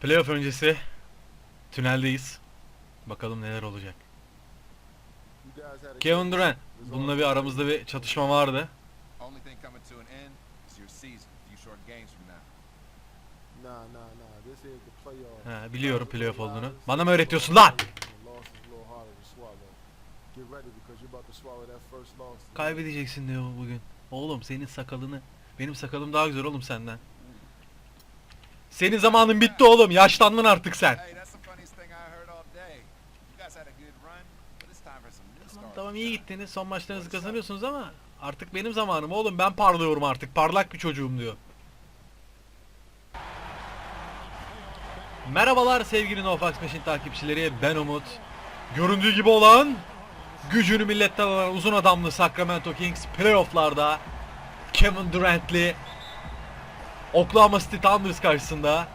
Playoff öncesi tüneldeyiz. Bakalım neler olacak. Kevin Durant. Bununla bir aramızda bir çatışma vardı. Ha, biliyorum playoff olduğunu. Bana mı öğretiyorsun lan? Kaybedeceksin diyor bugün. Oğlum senin sakalını. Benim sakalım daha güzel oğlum senden. Senin zamanın bitti oğlum. Yaşlandın artık sen. Tamam, tamam iyi gittiniz. Son maçlarınızı kazanıyorsunuz ama artık benim zamanım oğlum. Ben parlıyorum artık. Parlak bir çocuğum diyor. Merhabalar sevgili NoFax 5'in takipçileri. Ben Umut. Göründüğü gibi olan gücünü milletten alan uzun adamlı Sacramento Kings playofflarda Kevin Durant'li Oklahoma City Thunders karşısında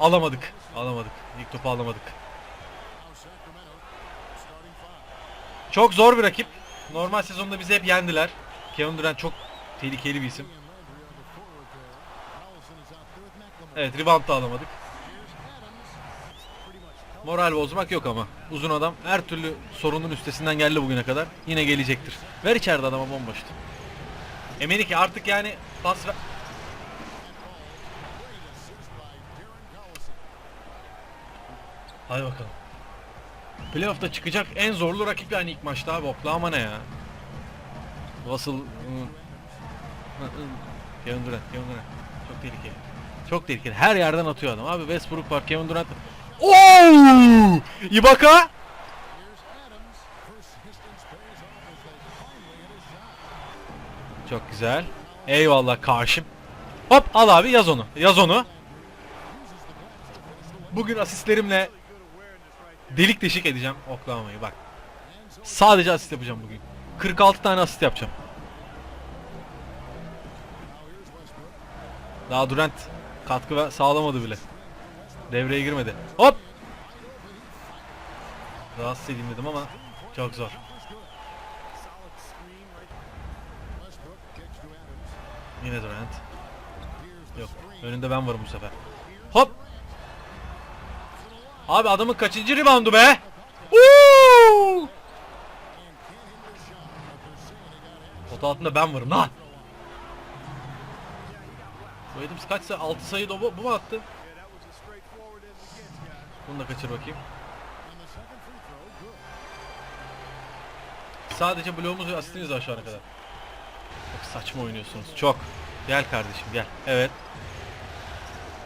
alamadık. Alamadık. İlk topu alamadık. Çok zor bir rakip. Normal sezonda bizi hep yendiler. Kevin Durant çok tehlikeli bir isim. Evet rebound da alamadık. Moral bozmak yok ama. Uzun adam her türlü sorunun üstesinden geldi bugüne kadar. Yine gelecektir. Ver içeride adama bomboştu. Emenike artık yani pas ver... Hadi bakalım. Playoff'ta çıkacak en zorlu rakip yani ilk maçta abi Oklahoma ne ya? Russell... ı, ı, ı, Kevin Durant, Kevin Durant. Çok tehlikeli. Çok tehlikeli. Her yerden atıyor adam. Abi Westbrook var, Kevin Durant. Oo! Ibaka! Çok güzel. Eyvallah karşım. Hop al abi yaz onu. Yaz onu. Bugün asistlerimle delik deşik edeceğim Oklahoma'yı bak. Sadece asist yapacağım bugün. 46 tane asist yapacağım. Daha Durant katkı sağlamadı bile. Devreye girmedi. Hop! Rahatsız edeyim dedim ama çok zor. Yine Durant. Yok. Önünde ben varım bu sefer. Hop! Abi adamın kaçıncı reboundu be? Uuu! Pota altında ben varım lan. Bu Adams kaç sayı? 6 sayı da bu, bu mu attı? Bunu da kaçır bakayım. Sadece bloğumuz ve asistimiz ana kadar. Çok saçma oynuyorsunuz. Çok. Gel kardeşim gel. Evet.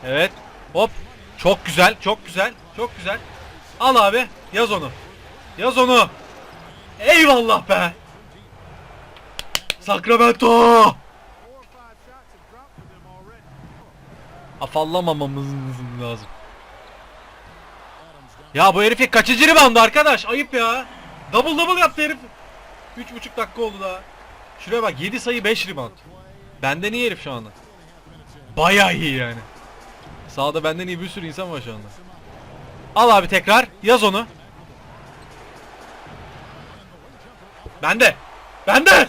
Evet. Hop. Çok güzel. Çok güzel. Çok güzel. Al abi. Yaz onu. Yaz onu. Eyvallah be. Sacramento. Afallamamamız lazım. Ya bu herif kaçıncı ribandı arkadaş? Ayıp ya. Double double yaptı herif. 3,5 dakika oldu daha. Şuraya bak 7 sayı 5 rebound. Benden iyi herif şu anda. Bayağı iyi yani. Sağda benden iyi bir sürü insan var şu anda. Al abi tekrar. Yaz onu. Bende. Bende.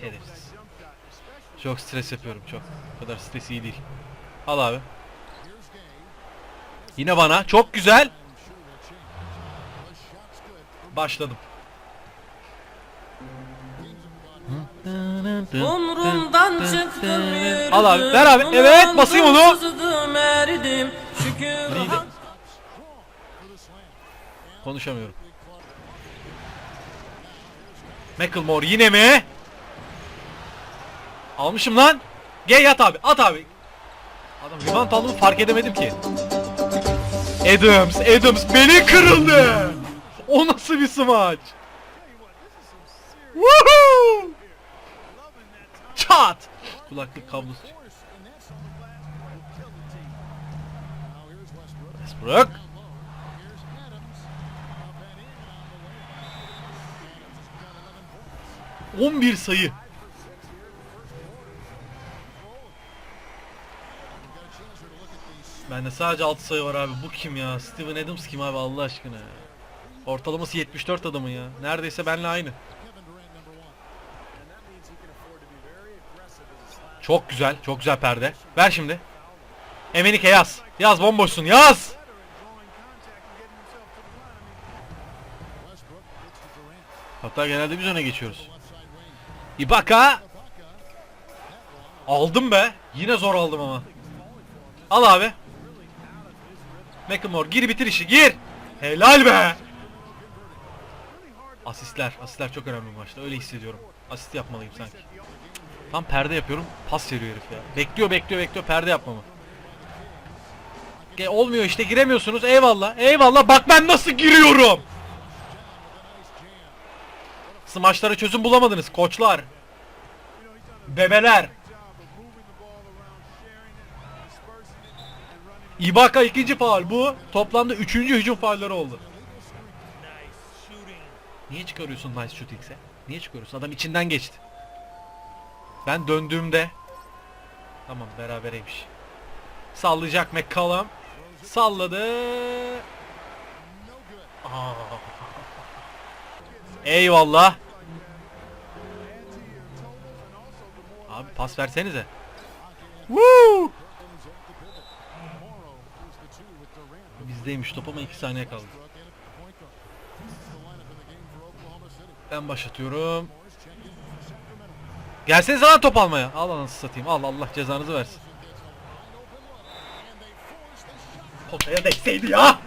Şerefsiz. Çok stres yapıyorum çok. Bu kadar stres iyi değil. Al abi. Yine bana. Çok güzel. Başladım. Umrumdan çıktım yürüdüm. Al abi, ver abi. Evet, basayım onu. Bulandım, Sızdım eridim. Şükür Neydi? Konuşamıyorum. Macklemore yine mi? Almışım lan. Gel yat abi. At abi. Adam rebound aldığımı fark edemedim ki. Adams, Adams beni kırıldı. O nasıl bir smaç? Çat. Kulaklık kablosu. Westbrook. On bir sayı. Bende sadece 6 sayı var abi. Bu kim ya? Steven Adams kim abi Allah aşkına? Ortalaması 74 adamın ya. Neredeyse benle aynı. Çok güzel. Çok güzel perde. Ver şimdi. Emenike yaz. Yaz bomboşsun. Yaz. Hatta genelde biz öne geçiyoruz. Ibaka. Aldım be. Yine zor aldım ama. Al abi. McLemore gir bitir işi gir. Helal be. Asistler. Asistler çok önemli bu maçta. Öyle hissediyorum. Asist yapmalıyım sanki. Tam perde yapıyorum. Pas veriyor herif ya. Bekliyor bekliyor bekliyor perde yapmamı. E, olmuyor işte giremiyorsunuz. Eyvallah. Eyvallah. Bak ben nasıl giriyorum. Smaçlara çözüm bulamadınız koçlar. Bebeler. Ibaka ikinci faul bu. Toplamda üçüncü hücum faulleri oldu. Niye çıkarıyorsun nice shootings'e? Niye çıkarıyorsun? Adam içinden geçti. Ben döndüğümde Tamam berabereymiş. Sallayacak McCollum. Salladı. Aa. Eyvallah. Abi pas versenize. Woo! Bizdeymiş top ama 2 saniye kaldı. Ben başlatıyorum. Gelsenize lan top almaya. Al anasını satayım. Al Allah cezanızı versin. Potaya değseydi ya.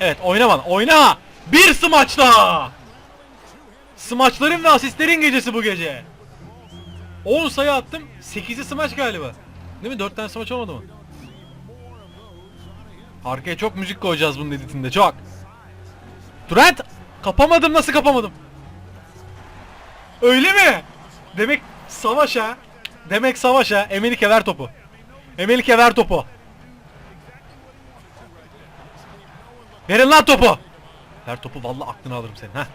Evet oyna bana oyna. Bir smaç daha. Smaçların ve asistlerin gecesi bu gece. 10 sayı attım. 8'i smaç galiba. Değil mi? 4 tane smaç olmadı mı? Arkaya çok müzik koyacağız bunun editinde çok. Durant kapamadım nasıl kapamadım? Öyle mi? Demek savaş ha. Demek savaş ha. Emelike ver topu. Emelike ver topu. Verin lan topu. Ver topu vallahi aklını alırım senin ha.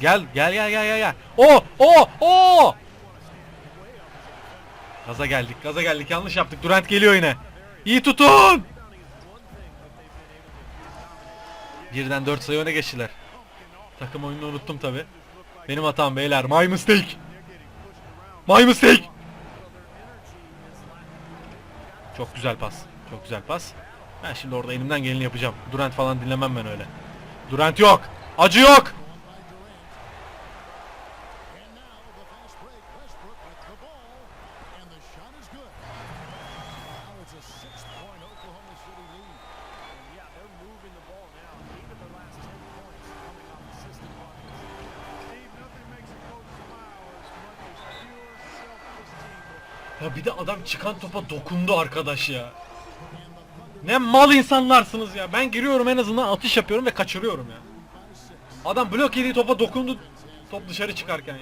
Gel gel gel gel gel. O o o. Gaza geldik gaza geldik yanlış yaptık. Durant geliyor yine. İyi tutun. Birden 4 sayı öne geçtiler. Takım oyununu unuttum tabi. Benim hatam beyler. My mistake. My mistake. Çok güzel pas. Çok güzel pas. Ben şimdi orada elimden geleni yapacağım. Durant falan dinlemem ben öyle. Durant yok. Acı yok. Çıkan topa dokundu arkadaş ya. Ne mal insanlarsınız ya. Ben giriyorum en azından atış yapıyorum ve kaçırıyorum ya. Adam blok yediği topa dokundu. Top dışarı çıkarken ya.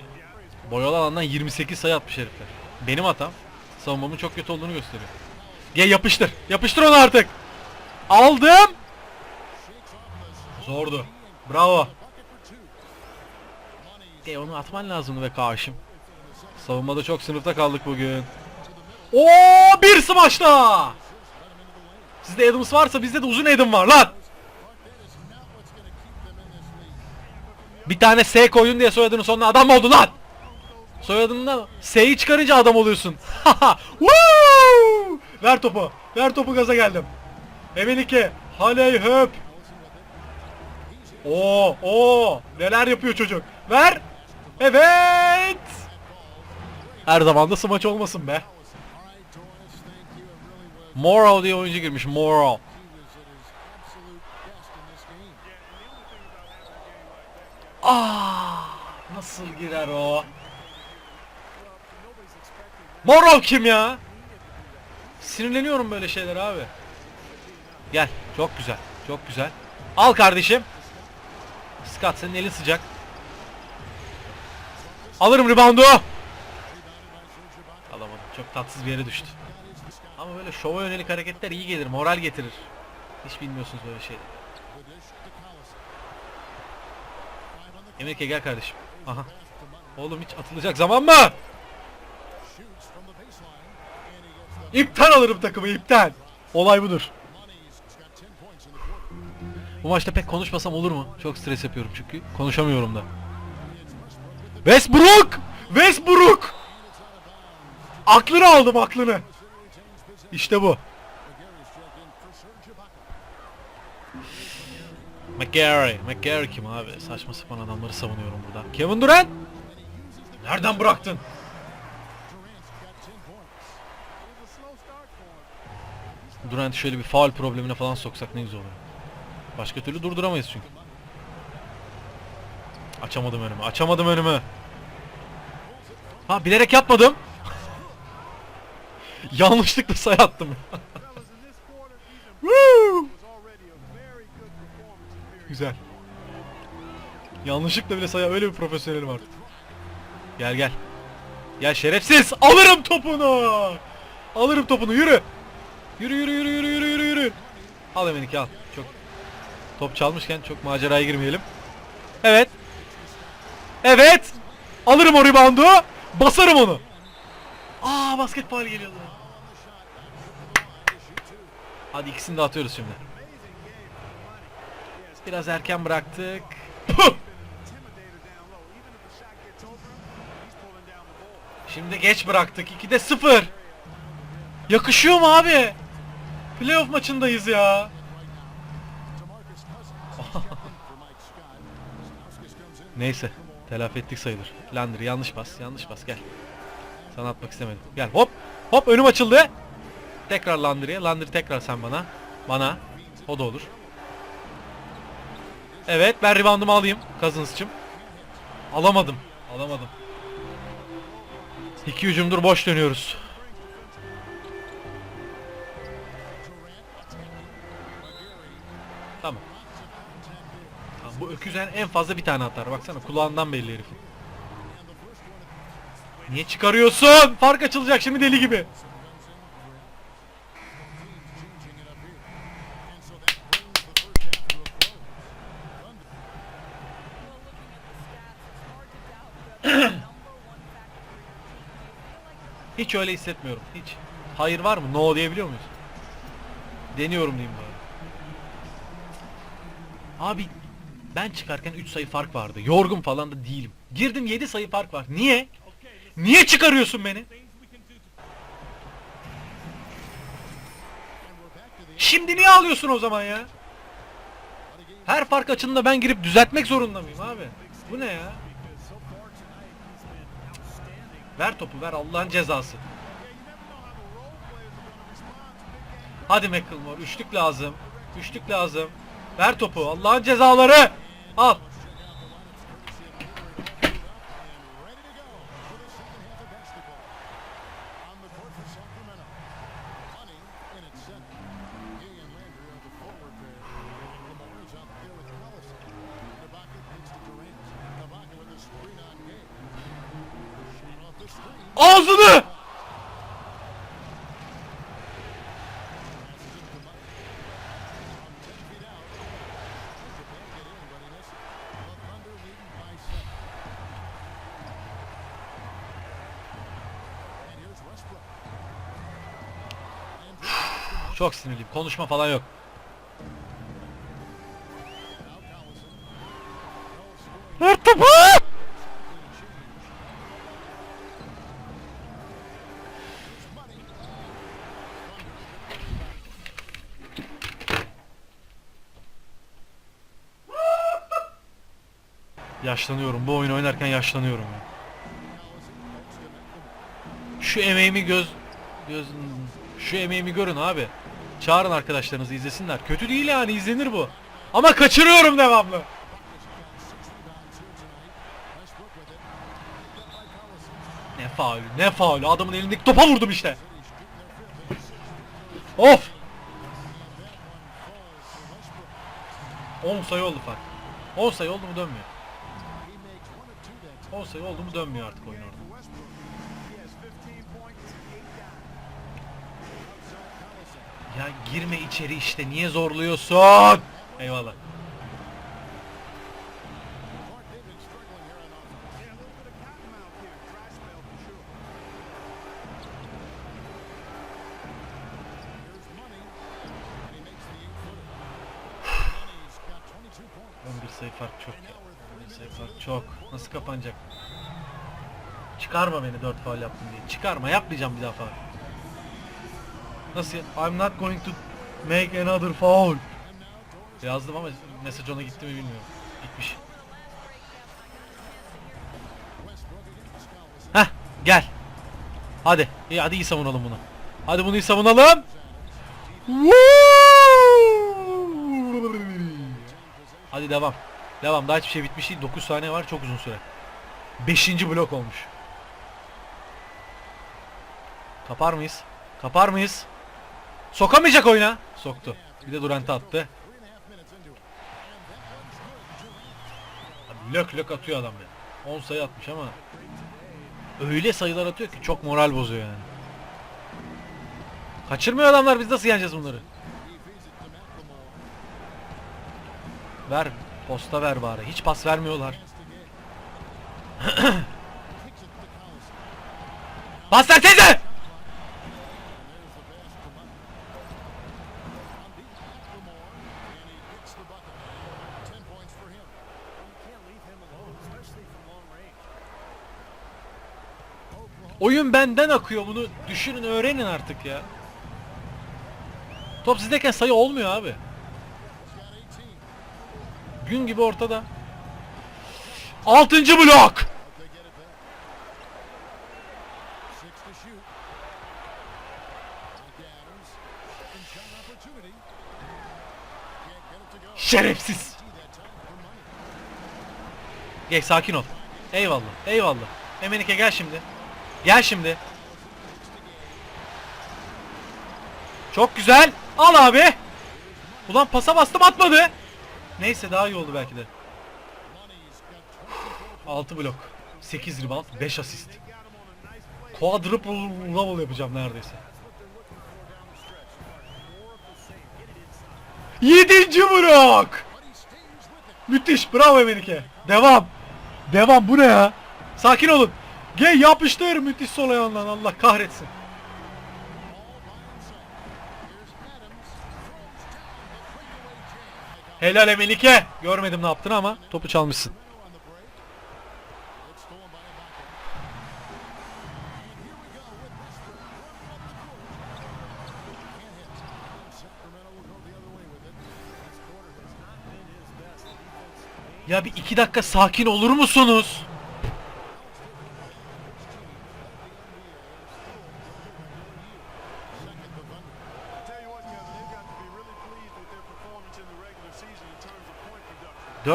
Boyalı alandan 28 sayı atmış herifler. Benim hatam. Savunmamın çok kötü olduğunu gösteriyor. Gel yapıştır. Yapıştır onu artık. Aldım. Zordu. Bravo. E onu atman lazımdı be karşım. Savunmada çok sınıfta kaldık bugün. Oo bir smaç daha. Sizde Adams varsa bizde de uzun Adam var lan. Bir tane S koyun diye soyadının sonuna adam oldu lan? Soyadından S'yi çıkarınca adam oluyorsun. Woo! Ver topu. Ver topu gaza geldim. Emelike. Haley höp. Oo, oo, neler yapıyor çocuk. Ver. Evet. Her zaman da smaç olmasın be. Morrow diye oyuncu girmiş. Morrow. Ah, nasıl girer o? Morrow kim ya? Sinirleniyorum böyle şeyler abi. Gel. Çok güzel. Çok güzel. Al kardeşim. Scott senin elin sıcak. Alırım reboundu. Alamadım. Çok tatsız bir yere düştü. Ama böyle şova yönelik hareketler iyi gelir, moral getirir. Hiç bilmiyorsunuz böyle şeyleri. Emelike gel kardeşim. Aha. Oğlum hiç atılacak zaman mı? İptal alırım takımı iptal. Olay budur. Bu maçta pek konuşmasam olur mu? Çok stres yapıyorum çünkü. Konuşamıyorum da. Westbrook! Westbrook! Aklını aldım aklını. İşte bu. McGarry. McGarry kim abi? Saçma sapan adamları savunuyorum burada. Kevin Durant! Nereden bıraktın? Durant'i şöyle bir faul problemine falan soksak ne güzel olur. Başka türlü durduramayız çünkü. Açamadım önümü. Açamadım önümü. Ha bilerek yapmadım. Yanlışlıkla say attım. Güzel. Yanlışlıkla bile saya öyle bir profesyonelim artık. Gel gel. Gel şerefsiz. Alırım topunu. Alırım topunu yürü. Yürü yürü yürü yürü yürü yürü yürü. Al Emenike al. Çok top çalmışken çok maceraya girmeyelim. Evet. Evet. Alırım o reboundu. Basarım onu. Aa basket faul geliyordu. Hadi ikisini de atıyoruz şimdi. Biraz erken bıraktık. Şimdi geç bıraktık. 2'de 0. Yakışıyor mu abi? Playoff maçındayız ya. Neyse. Telafi ettik sayılır. Landry yanlış pas. Yanlış pas gel. Sana atmak istemedim. Gel hop. Hop önüm açıldı. Tekrar Landry'e. Landry tekrar sen bana. Bana. O da olur. Evet ben reboundumu alayım. Cousins'cım. Alamadım. Alamadım. İki hücumdur boş dönüyoruz. Tamam. Tamam, bu öküzen en fazla bir tane atar. Baksana kulağından belli herifin. Niye çıkarıyorsun? Fark açılacak şimdi deli gibi. Hiç öyle hissetmiyorum. Hiç. Hayır var mı? No diyebiliyor muyuz? Deniyorum diyeyim bari. Abi ben çıkarken 3 sayı fark vardı. Yorgun falan da değilim. Girdim 7 sayı fark var. Niye? Niye çıkarıyorsun beni? Şimdi niye ağlıyorsun o zaman ya? Her fark açında ben girip düzeltmek zorunda mıyım abi? Bu ne ya? Ver topu ver Allah'ın cezası. Hadi McElmore üçlük lazım. Üçlük lazım. Ver topu Allah'ın cezaları. Al. Çok sinirliyim. Konuşma falan yok. Ver topu! Yaşlanıyorum. Bu oyunu oynarken yaşlanıyorum ya. Şu emeğimi göz göz şu emeğimi görün abi. Çağırın arkadaşlarınızı izlesinler. Kötü değil yani izlenir bu. Ama kaçırıyorum devamlı. Ne faulü ne faulü adamın elindeki topa vurdum işte. Of. 10 sayı oldu fark. 10 sayı oldu mu dönmüyor. 10 sayı oldu mu dönmüyor artık oyun orada. Ya girme içeri işte niye zorluyorsun? Eyvallah. bir sayı fark çok ya. 11 sayı fark çok. Nasıl kapanacak? Çıkarma beni 4 faul yaptım diye. Çıkarma yapmayacağım bir daha faul. Nasıl? I'm not going to make another foul. Yazdım ama mesaj ona gitti mi bilmiyorum. Gitmiş. Heh gel. Hadi. İyi hadi iyi savunalım bunu. Hadi bunu iyi savunalım. Hadi devam. Devam. Daha hiçbir şey bitmiş değil. 9 saniye var. Çok uzun süre. 5. blok olmuş. Kapar mıyız? Kapar mıyız? Sokamayacak oyuna. Soktu. Bir de Durant'e attı. Lök lök atıyor adam ya. 10 sayı atmış ama öyle sayılar atıyor ki çok moral bozuyor yani. Kaçırmıyor adamlar biz nasıl yeneceğiz bunları? Ver. Posta ver bari. Hiç pas vermiyorlar. Ver teyze! Oyun benden akıyor bunu düşünün öğrenin artık ya. Top sizdeyken sayı olmuyor abi. Gün gibi ortada. Altıncı blok. Şerefsiz. Gel sakin ol. Eyvallah. Eyvallah. Emenike gel şimdi. Gel şimdi. Çok güzel. Al abi. Ulan pasa bastım atmadı. Neyse daha iyi oldu belki de. 6 blok. 8 rebound, 5 asist. Quadruple level yapacağım neredeyse. 7. blok. Müthiş. Bravo Emenike. Devam. Devam. Bu ne ya? Sakin olun. Gel yapıştır müthiş sol ayağından Allah kahretsin. Helal Emelike. Görmedim ne yaptın ama topu çalmışsın. Ya bir iki dakika sakin olur musunuz?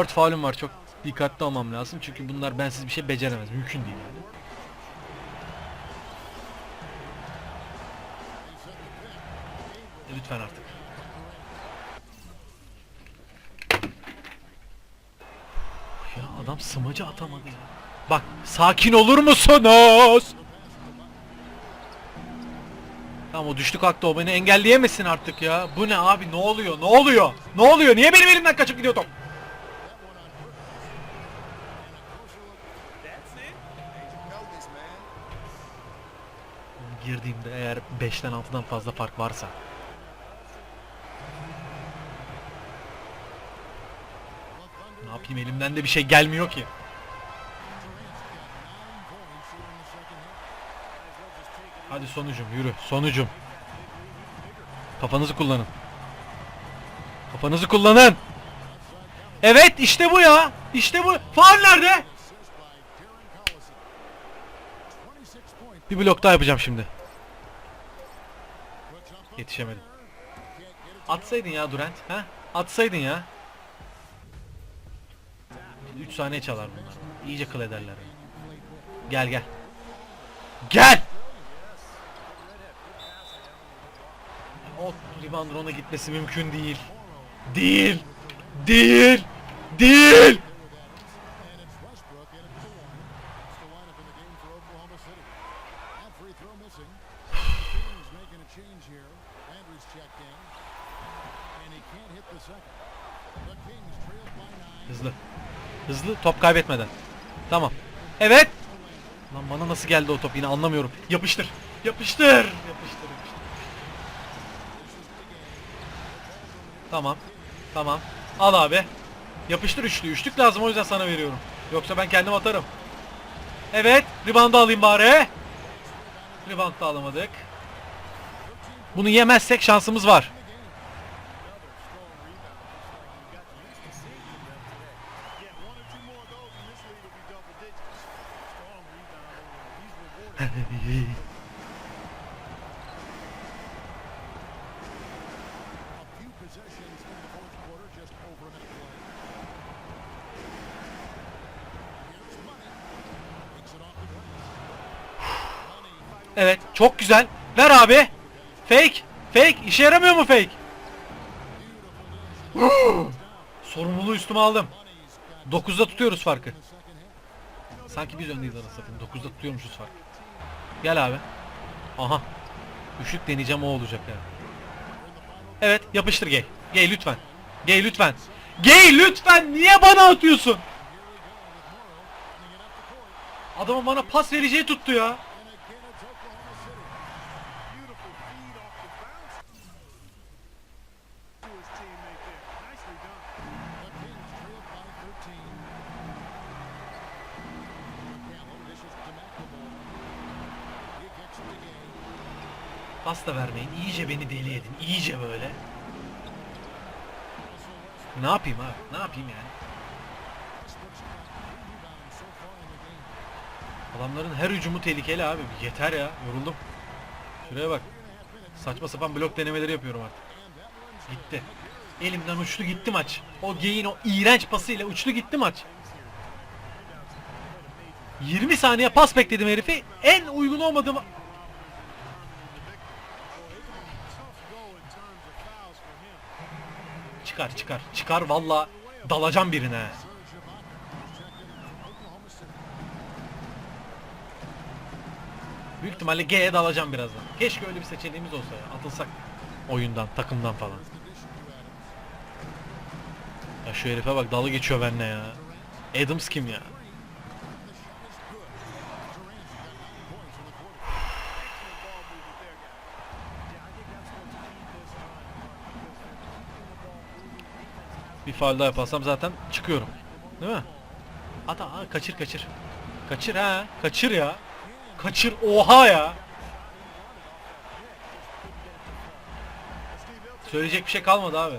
4 faulüm var çok dikkatli olmam lazım çünkü bunlar bensiz bir şey beceremez mümkün değil yani. E, Lütfen artık. Ya adam smacı atamadı ya. Bak sakin olur musunuz? Tamam o düştü kalktı o beni engelleyemesin artık ya. Bu ne abi ne oluyor ne oluyor? Ne oluyor? Niye benim elimden kaçıp gidiyor top? Girdiğimde eğer 5'ten 6'dan fazla fark varsa Ne yapayım elimden de bir şey gelmiyor ki. Hadi sonucum yürü sonucum. Kafanızı kullanın. Kafanızı kullanın. Evet işte bu ya. İşte bu. Faul nerede? Bir blok daha yapacağım şimdi. Yetişemedim. Atsaydın ya Durant, ha? Atsaydın ya. 3 saniye çalar bunlar. İyice kıl ederler. Gel gel. Gel! O reboundın ona gitmesi mümkün değil. Değil. Değil. Değil. Top kaybetmeden. Tamam. Evet. Lan bana nasıl geldi o top yine anlamıyorum. Yapıştır. Yapıştır. Yapıştır. Tamam. Tamam. Al abi. Yapıştır üçlü. Üçlük lazım o yüzden sana veriyorum. Yoksa ben kendim atarım. Evet. Rebound'u alayım bari. Rebound alamadık. Bunu yemezsek şansımız var. Çok güzel. Ver abi. Fake. Fake. İşe yaramıyor mu fake? Sorumluluğu üstüme aldım. 9'da tutuyoruz farkı. Sanki biz öndeyiz satayım. 9'da tutuyormuşuz farkı. Gel abi. Aha. Üçlük deneyeceğim o olacak ya. Evet yapıştır gay. Gay lütfen. Gay lütfen. Gay lütfen niye bana atıyorsun? Adamın bana pas vereceği tuttu ya. Pas da vermeyin. İyice beni deli edin. İyice böyle. Ne yapayım abi? Ne yapayım yani? Adamların her hücumu tehlikeli abi. Yeter ya. Yoruldum. Şuraya bak. Saçma sapan blok denemeleri yapıyorum artık. Gitti. Elimden uçtu gitti maç. O geyin o iğrenç pasıyla uçtu gitti maç. 20 saniye pas bekledim herifi. En uygun olmadığım... Çıkar çıkar. Çıkar valla. Dalacağım birine. Büyük ihtimalle G'ye dalacağım birazdan. Keşke öyle bir seçeneğimiz olsa ya. Atılsak oyundan, takımdan falan. Ya şu herife bak dalı geçiyor benimle ya. Adams kim ya? Bir faul daha yaparsam zaten çıkıyorum. Değil mi? Ata aa, kaçır kaçır. Kaçır ha. Kaçır ya. Kaçır oha ya. Söyleyecek bir şey kalmadı abi.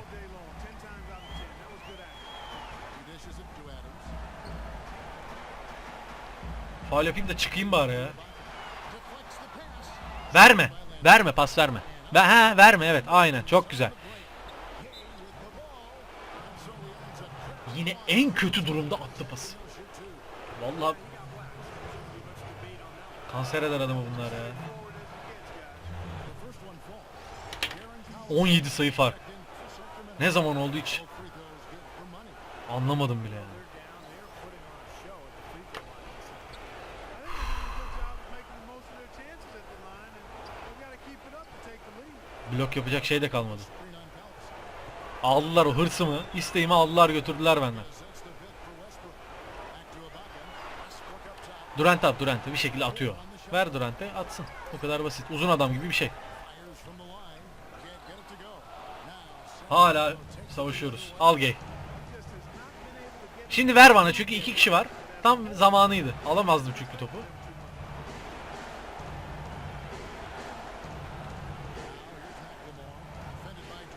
Faul yapayım da çıkayım bari ya. Verme. Verme pas verme. Ve ha verme evet aynen çok güzel. Yine en kötü durumda attı pası. Vallahi kanser eder adamı bunlar ya. 17 sayı fark. Ne zaman oldu hiç anlamadım bile yani. Blok yapacak şey de kalmadı. Aldılar o hırsımı, isteğimi aldılar götürdüler benden. Durant at Durant'e bir şekilde atıyor. Ver Durant'e atsın. O kadar basit. Uzun adam gibi bir şey. Hala savaşıyoruz. Al gay. Şimdi ver bana çünkü iki kişi var. Tam zamanıydı. Alamazdım çünkü topu.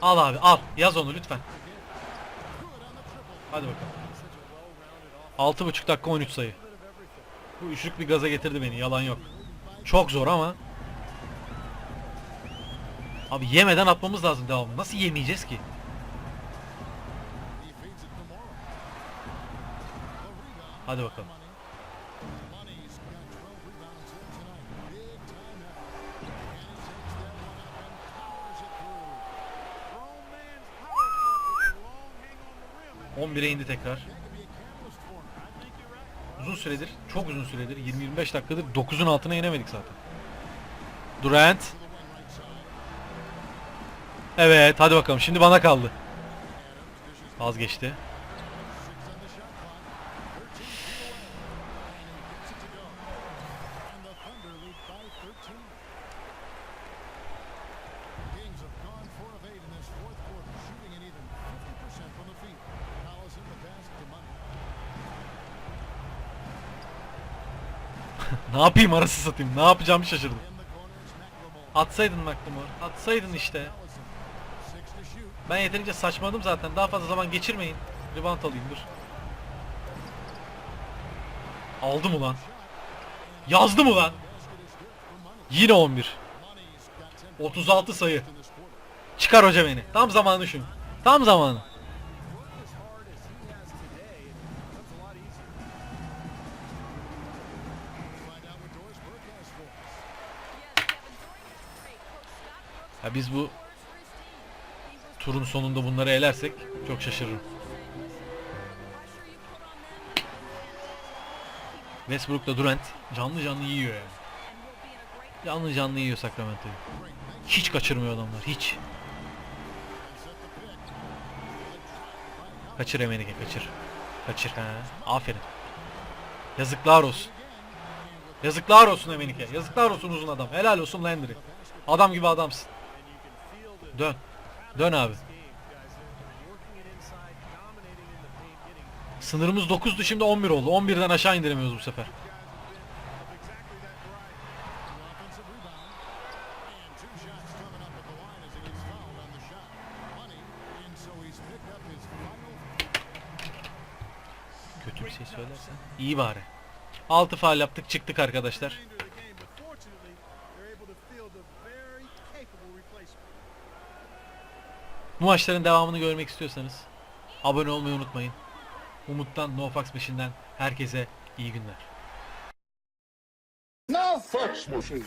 Al abi al. Yaz onu lütfen. Hadi bakalım. 6,5 dakika 13 sayı. Bu üçlük bir gaza getirdi beni yalan yok. Çok zor ama. Abi yemeden atmamız lazım devamlı. Nasıl yemeyeceğiz ki? Hadi bakalım. 11'e indi tekrar. Uzun süredir, çok uzun süredir 20-25 dakikadır 9'un altına inemedik zaten. Durant. Evet, hadi bakalım. Şimdi bana kaldı. Vazgeçti. Yapayım arası satayım. Ne yapacağımı şaşırdım. Atsaydın McLemore. Atsaydın işte. Ben yeterince saçmaladım zaten. Daha fazla zaman geçirmeyin. Rebound alayım dur. Aldım ulan. Yazdım ulan. Yine 11. 36 sayı. Çıkar hoca beni. Tam zamanı şu. Tam zamanı. Biz bu turun sonunda bunları elersek çok şaşırırım. Westbrook'la Durant canlı canlı yiyor yani. Canlı canlı yiyor Sacramento'yu. Hiç kaçırmıyor adamlar hiç. Kaçır Emenike kaçır. Kaçır ha. Aferin. Yazıklar olsun. Yazıklar olsun Emenike. Yazıklar olsun uzun adam. Helal olsun Landry. Adam gibi adamsın. Dön. Dön abi. Sınırımız 9'du şimdi 11 oldu. 11'den aşağı indiremiyoruz bu sefer. Kötü bir şey söylersen. İyi bari. 6 faal yaptık çıktık arkadaşlar. Bu maçların devamını görmek istiyorsanız abone olmayı unutmayın. Umut'tan, NoFax Machine'den herkese iyi günler. No fucks machine.